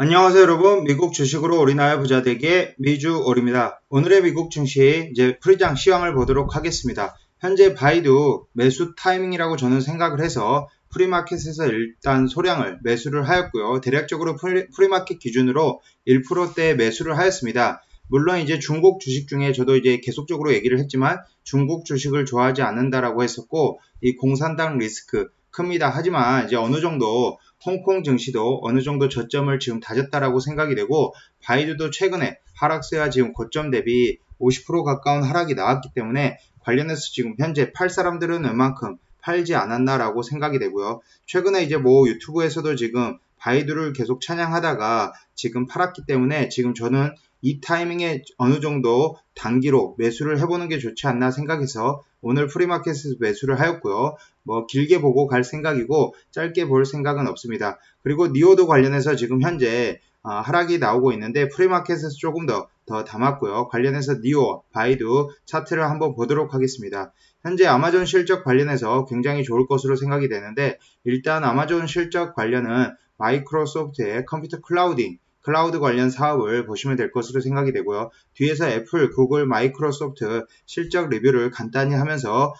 안녕하세요 여러분 미국 주식으로 우리나라 부자 되기의 미주 올입니다. 오늘의 미국 증시 이제 프리장 시황을 보도록 하겠습니다. 현재 바이두 매수 타이밍이라고 저는 생각을 해서 프리마켓에서 일단 소량을 매수를 하였고요. 대략적으로 프리, 프리마켓 기준으로 1%대 매수를 하였습니다. 물론 이제 중국 주식 중에 저도 이제 계속적으로 얘기를 했지만 중국 주식을 좋아하지 않는다라고 했었고 이 공산당 리스크 큽니다. 하지만 이제 어느 정도 홍콩 증시도 어느 정도 저점을 지금 다졌다라고 생각이 되고 바이두도 최근에 하락세와 지금 고점 대비 50% 가까운 하락이 나왔기 때문에 관련해서 지금 현재 팔 사람들은 얼만큼 팔지 않았나라고 생각이 되고요. 최근에 이제 뭐 유튜브에서도 지금 바이두를 계속 찬양하다가 지금 팔았기 때문에 지금 저는 이 타이밍에 어느 정도 단기로 매수를 해보는 게 좋지 않나 생각해서 오늘 프리마켓에서 매수를 하였고요. 뭐 길게 보고 갈 생각이고 짧게 볼 생각은 없습니다. 그리고 니오도 관련해서 지금 현재 아, 하락이 나오고 있는데 프리마켓에서 조금 더, 더 담았고요. 관련해서 니오, 바이두 차트를 한번 보도록 하겠습니다. 현재 아마존 실적 관련해서 굉장히 좋을 것으로 생각이 되는데 일단 아마존 실적 관련은 마이크로소프트의 컴퓨터 클라우딩 클라우드 관련 사업을 보시면 될 것으로 생각이 되고요. 뒤에서 애플, 구글, 마이크로소프트 실적 리뷰를 간단히 하면서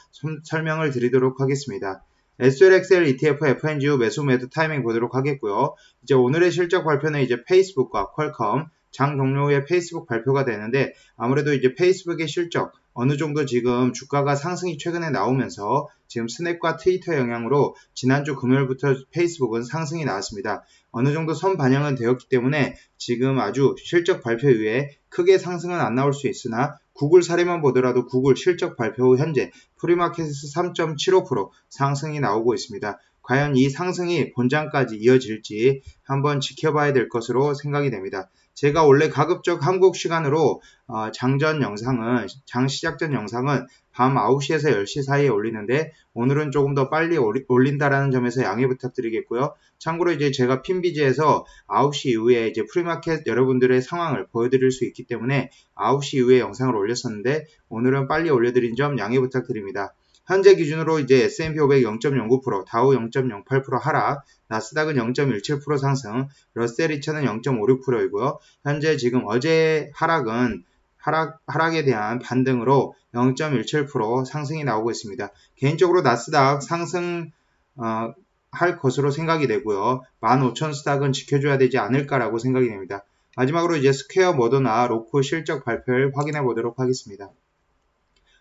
설명을 드리도록 하겠습니다. SLXL ETF FNGU 매수 매도 타이밍 보도록 하겠고요. 이제 오늘의 실적 발표는 이제 페이스북과 퀄컴, 장 종료 후에 페이스북 발표가 되는데 아무래도 이제 페이스북의 실적 어느 정도 지금 주가가 상승이 최근에 나오면서 지금 스냅과 트위터 영향으로 지난주 금요일부터 페이스북은 상승이 나왔습니다. 어느 정도 선 반영은 되었기 때문에 지금 아주 실적 발표 이후에 크게 상승은 안 나올 수 있으나 구글 사례만 보더라도 구글 실적 발표 후 현재 프리마켓에서 3.75% 상승이 나오고 있습니다. 과연 이 상승이 본장까지 이어질지 한번 지켜봐야 될 것으로 생각이 됩니다. 제가 원래 가급적 한국 시간으로 어, 장전 영상은 장 시작 전 영상은 밤 9시에서 10시 사이에 올리는데 오늘은 조금 더 빨리 올린다라는 점에서 양해 부탁드리겠고요. 참고로 이제 제가 핀비지에서 9시 이후에 이제 프리마켓 여러분들의 상황을 보여드릴 수 있기 때문에 9시 이후에 영상을 올렸었는데 오늘은 빨리 올려드린 점 양해 부탁드립니다. 현재 기준으로 이제 S&P 500 0.09%, 다우 0.08% 하락, 나스닥은 0.17% 상승, 러셀 2천은 0.56%이고요. 현재 지금 어제 하락은 하락, 하락에 대한 반등으로 0.17% 상승이 나오고 있습니다. 개인적으로 나스닥 상승 어, 할 것으로 생각이 되고요. 15,000 스닥은 지켜줘야 되지 않을까라고 생각이 됩니다. 마지막으로 이제 스퀘어 모더나 로크 실적 발표를 확인해 보도록 하겠습니다.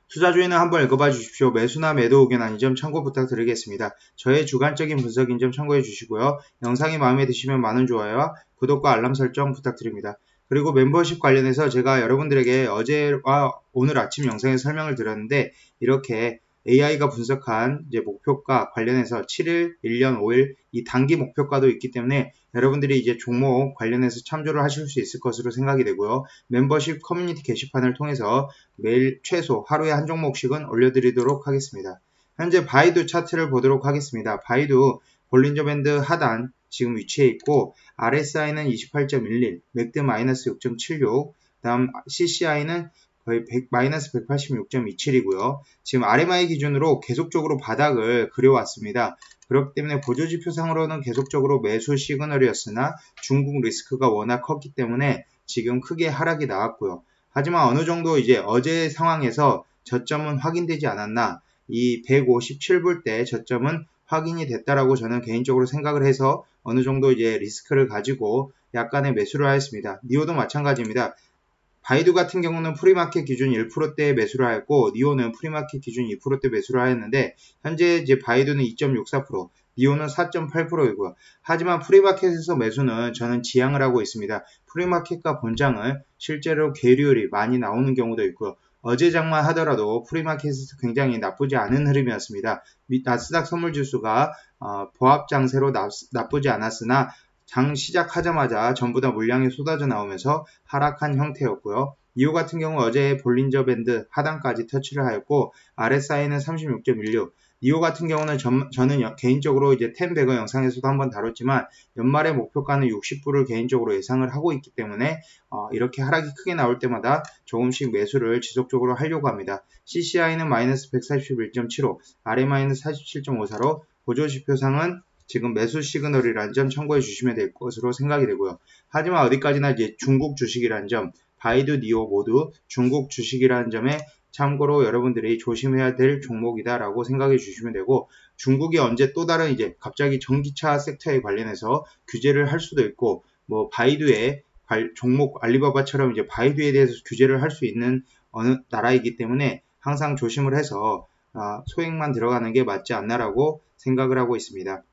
투자주의는 한번 읽어봐 주십시오. 매수나 매도 의견 아닌 점 참고 부탁드리겠습니다. 저의 주관적인 분석인 점 참고해 주시고요. 영상이 마음에 드시면 많은 좋아요와 구독과 알람 설정 부탁드립니다. 그리고 멤버십 관련해서 제가 여러분들에게 어제와 오늘 아침 영상에 설명을 드렸는데 이렇게 AI가 분석한 이제 목표가 관련해서 7일, 1년, 5일 이 단기 목표가도 있기 때문에 여러분들이 이제 종목 관련해서 참조를 하실 수 있을 것으로 생각이 되고요. 멤버십 커뮤니티 게시판을 통해서 매일 최소 하루에 한 종목씩은 올려드리도록 하겠습니다. 현재 바이두 차트를 보도록 하겠습니다. 바이두 볼린저 밴드 하단 지금 위치해 있고 RSI는 28.11, 맥드 마이너스 6.76, 다음 CCI는 거의 100, 마이너스 186.27이고요. 지금 RMI 기준으로 계속적으로 바닥을 그려왔습니다. 그렇기 때문에 보조지표상으로는 계속적으로 매수 시그널이었으나 중국 리스크가 워낙 컸기 때문에 지금 크게 하락이 나왔고요. 하지만 어느 정도 이제 어제 상황에서 저점은 확인되지 않았나 이 157불 때 저점은 확인이 됐다라고 저는 개인적으로 생각을 해서 어느 정도 이제 리스크를 가지고 약간의 매수를 하였습니다. 니오도 마찬가지입니다. 바이두 같은 경우는 프리마켓 기준 1%대 매수를 하였고 니오는 프리마켓 기준 2%대 매수를 하였는데 현재 이제 바이두는 2.64%, 니오는 4.8%이고요. 하지만 프리마켓에서 매수는 저는 지향을 하고 있습니다. 프리마켓과 본장은 실제로 계류율이 많이 나오는 경우도 있고요. 어제 장만 하더라도 프리마켓에서 굉장히 나쁘지 않은 흐름이었습니다. 나스닥 선물지수가 어, 보합 장세로 나, 나쁘지 않았으나 장 시작하자마자 전부 다 물량이 쏟아져 나오면서 하락한 형태였고요. 이후 같은 경우 어제 볼린저 밴드 하단까지 터치를 하였고 RSI는 36.16 이후 같은 경우는 전, 저는 개인적으로 이제 텐베거 영상에서도 한번 다뤘지만 연말의 목표가는 60불을 개인적으로 예상을 하고 있기 때문에 어, 이렇게 하락이 크게 나올 때마다 조금씩 매수를 지속적으로 하려고 합니다. CCI는 마이너스 141.75, RMI는 47.54로 보조지표상은 지금 매수 시그널이라는 점 참고해 주시면 될 것으로 생각이 되고요. 하지만 어디까지나 이제 중국 주식이라는 점, 바이두, 니오 모두 중국 주식이라는 점에 참고로 여러분들이 조심해야 될 종목이다라고 생각해 주시면 되고 중국이 언제 또 다른 이제 갑자기 전기차 섹터에 관련해서 규제를 할 수도 있고 뭐 바이두의 종목 알리바바처럼 이제 바이두에 대해서 규제를 할 수 있는 어느 나라이기 때문에 항상 조심을 해서 아, 소액만 들어가는 게 맞지 않나라고 생각을 하고 있습니다.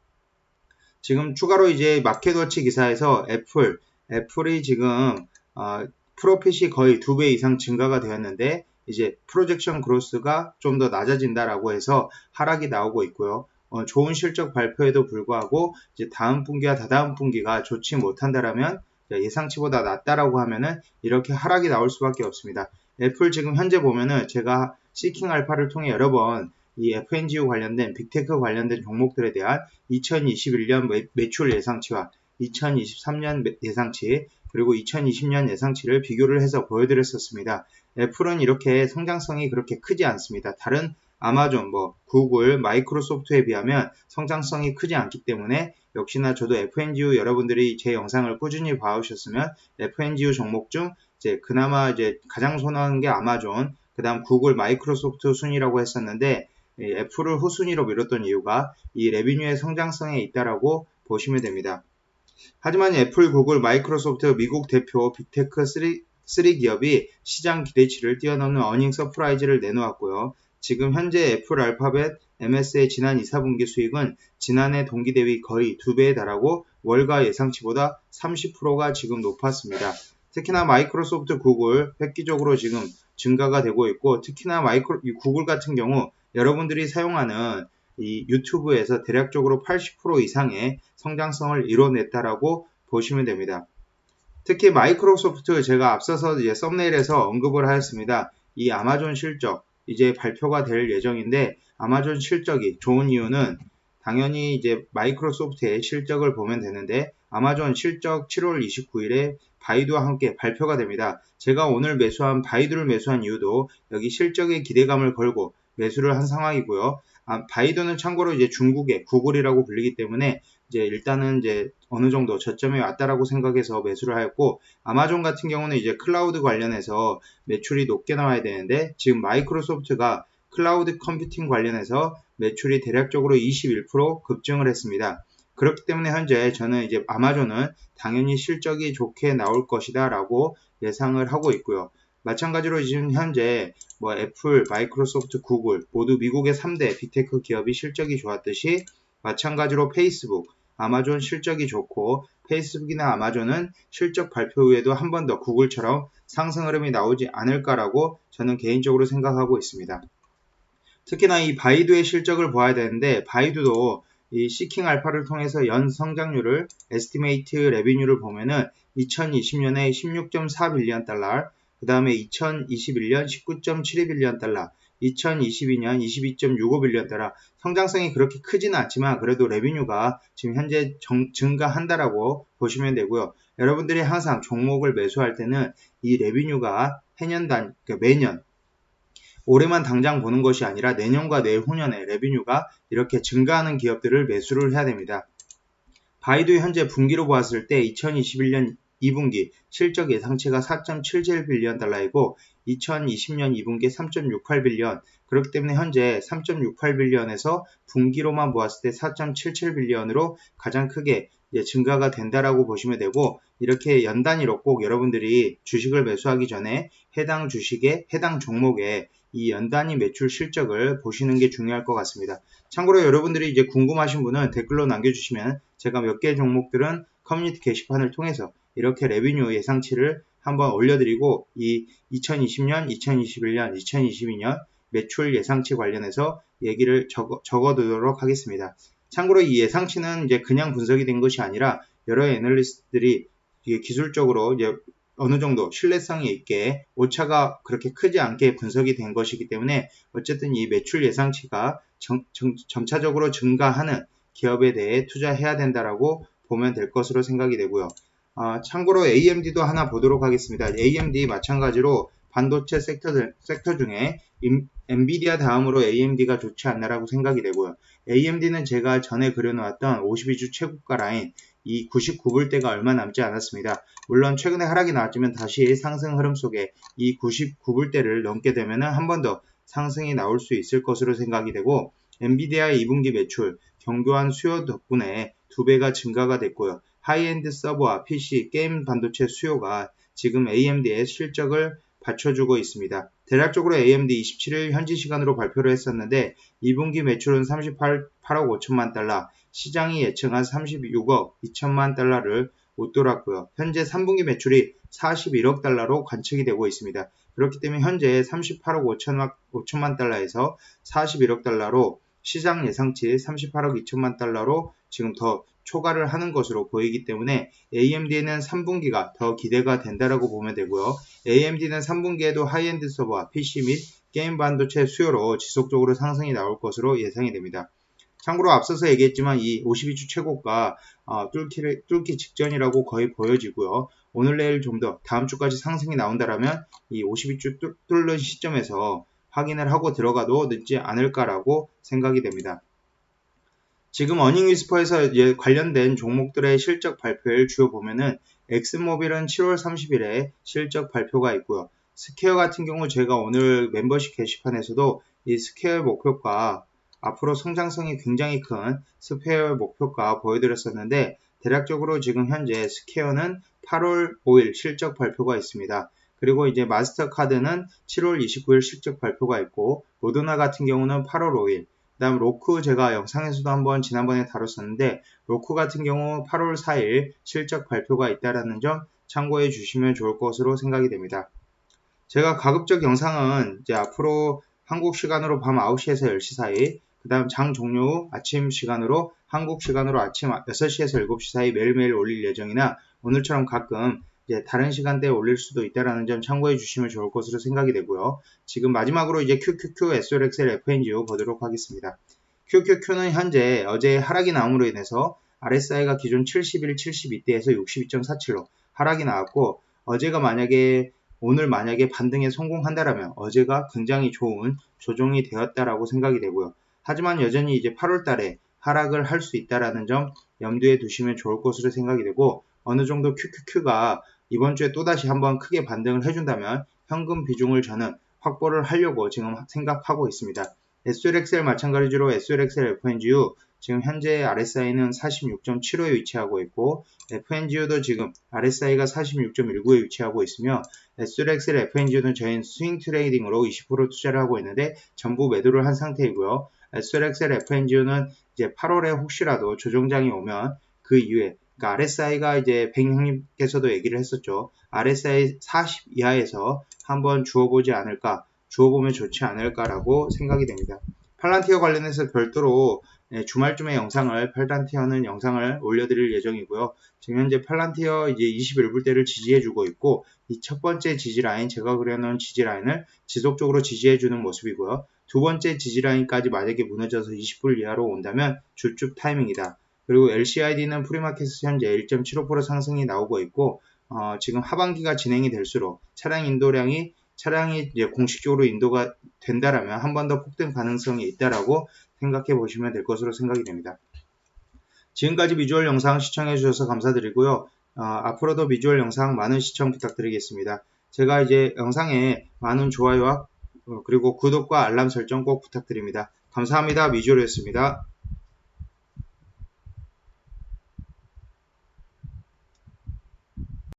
지금 추가로 이제 마켓워치 기사에서 애플, 애플이 지금 어, 프로핏이 거의 두 배 이상 증가가 되었는데 이제 프로젝션 그로스가 좀 더 낮아진다라고 해서 하락이 나오고 있고요. 어, 좋은 실적 발표에도 불구하고 이제 다음 분기와 다다음 분기가 좋지 못한다라면 예상치보다 낮다라고 하면은 이렇게 하락이 나올 수밖에 없습니다. 애플 지금 현재 보면은 제가 시킹 알파를 통해 여러 번 이 FNGU 관련된 빅테크 관련된 종목들에 대한 2021년 매, 매출 예상치와 2023년 예상치 그리고 2020년 예상치를 비교를 해서 보여드렸었습니다. 애플은 이렇게 성장성이 그렇게 크지 않습니다. 다른 아마존, 뭐 구글, 마이크로소프트에 비하면 성장성이 크지 않기 때문에 역시나 저도 FNGU 여러분들이 제 영상을 꾸준히 봐오셨으면 FNGU 종목 중 이제 그나마 이제 가장 선호하는 게 아마존, 그다음 구글, 마이크로소프트 순위라고 했었는데 애플을 후순위로 밀었던 이유가 이 레비뉴의 성장성에 있다라고 보시면 됩니다. 하지만 애플, 구글, 마이크로소프트 미국 대표 빅테크 3, 3 기업이 시장 기대치를 뛰어넘는 어닝 서프라이즈를 내놓았고요. 지금 현재 애플 알파벳 MS의 지난 2, 4분기 수익은 지난해 동기 대비 거의 2배에 달하고 월가 예상치보다 30%가 지금 높았습니다. 특히나 마이크로소프트 구글 획기적으로 지금 증가가 되고 있고 특히나 마이크로 구글 같은 경우 여러분들이 사용하는 이 유튜브에서 대략적으로 80% 이상의 성장성을 이뤄냈다라고 보시면 됩니다. 특히 마이크로소프트 제가 앞서서 이제 썸네일에서 언급을 하였습니다. 이 아마존 실적 이제 발표가 될 예정인데 아마존 실적이 좋은 이유는 당연히 이제 마이크로소프트의 실적을 보면 되는데 아마존 실적 7월 29일에 바이두와 함께 발표가 됩니다. 제가 오늘 매수한 바이두를 매수한 이유도 여기 실적에 기대감을 걸고 매수를 한 상황이고요. 아, 바이두는 참고로 이제 중국의 구글이라고 불리기 때문에 이제 일단은 이제 어느 정도 저점에 왔다라고 생각해서 매수를 하였고 아마존 같은 경우는 이제 클라우드 관련해서 매출이 높게 나와야 되는데 지금 마이크로소프트가 클라우드 컴퓨팅 관련해서 매출이 대략적으로 21% 급증을 했습니다. 그렇기 때문에 현재 저는 이제 아마존은 당연히 실적이 좋게 나올 것이다 라고 예상을 하고 있고요. 마찬가지로 지금 현재 뭐 애플, 마이크로소프트, 구글 모두 미국의 3대 빅테크 기업이 실적이 좋았듯이 마찬가지로 페이스북, 아마존 실적이 좋고 페이스북이나 아마존은 실적 발표 후에도 한 번 더 구글처럼 상승 흐름이 나오지 않을까라고 저는 개인적으로 생각하고 있습니다. 특히나 이 바이두의 실적을 봐야 되는데 바이두도 이 시킹 알파를 통해서 연 성장률을 에스티메이트 레비뉴를 보면은 2020년에 16.4 빌리언 달러, 그 다음에 2021년 19.72빌리언 달러, 2022년 22.65빌리언 달러 성장성이 그렇게 크지는 않지만 그래도 레비뉴가 지금 현재 정, 증가한다라고 보시면 되고요. 여러분들이 항상 종목을 매수할 때는 이 레비뉴가 해년 단 그러니까 매년 올해만 당장 보는 것이 아니라 내년과 내후년에 레비뉴가 이렇게 증가하는 기업들을 매수를 해야 됩니다. 바이두 현재 분기로 보았을 때 2021년 2분기 실적 예상치가 4.77 빌리언 달러이고 2020년 2분기 3.68 빌리언 그렇기 때문에 현재 3.68 빌리언에서 분기로만 보았을 때 4.77 빌리언으로 가장 크게 증가가 된다라고 보시면 되고 이렇게 연 단위로 꼭 여러분들이 주식을 매수하기 전에 해당 주식의 해당 종목에 이 연단위 매출 실적을 보시는 게 중요할 것 같습니다. 참고로 여러분들이 이제 궁금하신 분은 댓글로 남겨주시면 제가 몇 개 종목들은 커뮤니티 게시판을 통해서 이렇게 레비뉴 예상치를 한번 올려드리고 이 2020년, 2021년, 2022년 매출 예상치 관련해서 얘기를 적어, 적어두도록 하겠습니다. 참고로 이 예상치는 이제 그냥 분석이 된 것이 아니라 여러 애널리스트들이 기술적으로 이제 어느 정도 신뢰성이 있게 오차가 그렇게 크지 않게 분석이 된 것이기 때문에 어쨌든 이 매출 예상치가 정, 정, 점차적으로 증가하는 기업에 대해 투자해야 된다라고 보면 될 것으로 생각이 되고요. 아, 참고로 AMD도 하나 보도록 하겠습니다. AMD 마찬가지로 반도체 섹터, 섹터 중에 임, 엔비디아 다음으로 AMD가 좋지 않나라고 생각이 되고요. AMD는 제가 전에 그려놓았던 52주 최고가 라인 이 99불대가 얼마 남지 않았습니다. 물론 최근에 하락이 나왔지만 다시 상승 흐름 속에 이 99불대를 넘게 되면 한 번 더 상승이 나올 수 있을 것으로 생각이 되고 엔비디아의 2분기 매출 경교한 수요 덕분에 두 배가 증가가 됐고요. 하이엔드 서버와 PC, 게임 반도체 수요가 지금 AMD의 실적을 받쳐주고 있습니다. 대략적으로 AMD 27일 현지 시간으로 발표를 했었는데 2분기 매출은 38억 5천만 달러, 시장이 예측한 36억 2천만 달러를 웃돌았고요. 현재 3분기 매출이 41억 달러로 관측이 되고 있습니다. 그렇기 때문에 현재 38억 5천만, 5천만 달러에서 41억 달러로 시장 예상치 38억 2천만 달러로 지금 더 초과를 하는 것으로 보이기 때문에 AMD는 3분기가 더 기대가 된다라고 보면 되고요. AMD는 3분기에도 하이엔드 서버와 PC 및 게임 반도체 수요로 지속적으로 상승이 나올 것으로 예상이 됩니다. 참고로 앞서서 얘기했지만 이 52주 최고가 어, 뚫기, 뚫기 직전이라고 거의 보여지고요. 오늘 내일 좀 더 다음 주까지 상승이 나온다라면 이 52주 뚫는 시점에서 확인을 하고 들어가도 늦지 않을까라고 생각이 됩니다. 지금 어닝 위스퍼에서 관련된 종목들의 실적 발표를 주요 보면은 엑스모빌은 7월 30일에 실적 발표가 있고요. 스퀘어 같은 경우 제가 오늘 멤버십 게시판에서도 이 스퀘어의 목표가 앞으로 성장성이 굉장히 큰 스퀘어의 목표가 보여드렸었는데 대략적으로 지금 현재 스퀘어는 8월 5일 실적 발표가 있습니다. 그리고 이제 마스터카드는 7월 29일 실적 발표가 있고 모더나 같은 경우는 8월 5일 그 다음 로크 제가 영상에서도 한번 지난번에 다뤘었는데 로크 같은 경우 8월 4일 실적 발표가 있다라는 점 참고해 주시면 좋을 것으로 생각이 됩니다. 제가 가급적 영상은 이제 앞으로 한국 시간으로 밤 9시에서 10시 사이 그 다음 장 종료 후 아침 시간으로 한국 시간으로 아침 6시에서 7시 사이 매일매일 올릴 예정이나 오늘처럼 가끔 이제 다른 시간대에 올릴 수도 있다라는 점 참고해 주시면 좋을 것으로 생각이 되고요. 지금 마지막으로 이제 QQQ, SOLXL, FNGO 보도록 하겠습니다. QQQ는 현재 어제 하락이 나옴으로 인해서 RSI가 기존 71, 72대에서 62.47로 하락이 나왔고 어제가 만약에 오늘 만약에 반등에 성공한다라면 어제가 굉장히 좋은 조정이 되었다라고 생각이 되고요. 하지만 여전히 이제 8월 달에 하락을 할 수 있다라는 점 염두에 두시면 좋을 것으로 생각이 되고 어느 정도 QQQ가 이번 주에 또다시 한번 크게 반등을 해준다면 현금 비중을 저는 확보를 하려고 지금 생각하고 있습니다. SLXL 마찬가지로 SLXL FNGU 지금 현재 RSI는 46.75에 위치하고 있고 FNGU도 지금 RSI가 46.19에 위치하고 있으며 SLXL FNGU는 저희는 스윙 트레이딩으로 20% 투자를 하고 있는데 전부 매도를 한 상태이고요. SLXL FNGU는 이제 8월에 혹시라도 조정장이 오면 그 이후에 그러니까 RSI가 이제 백 형님께서도 얘기를 했었죠. RSI 40 이하에서 한번 주어보지 않을까, 주어보면 좋지 않을까라고 생각이 됩니다. 팔란티어 관련해서 별도로 네, 주말쯤에 영상을 팔란티어는 영상을 올려드릴 예정이고요. 지금 현재 팔란티어 이제 21불대를 지지해주고 있고 이 첫 번째 지지 라인 제가 그려놓은 지지 라인을 지속적으로 지지해주는 모습이고요. 두 번째 지지 라인까지 만약에 무너져서 20불 이하로 온다면 주축 타이밍이다. 그리고 LCID는 프리마켓에서 현재 1.75% 상승이 나오고 있고 어, 지금 하반기가 진행이 될수록 차량 인도량이 차량이 이제 공식적으로 인도가 된다라면 한 번 더 폭등 가능성이 있다라고 생각해 보시면 될 것으로 생각이 됩니다. 지금까지 비주얼 영상 시청해 주셔서 감사드리고요. 어, 앞으로도 비주얼 영상 많은 시청 부탁드리겠습니다. 제가 이제 영상에 많은 좋아요와 어, 그리고 구독과 알람 설정 꼭 부탁드립니다. 감사합니다. 미주얼이었습니다.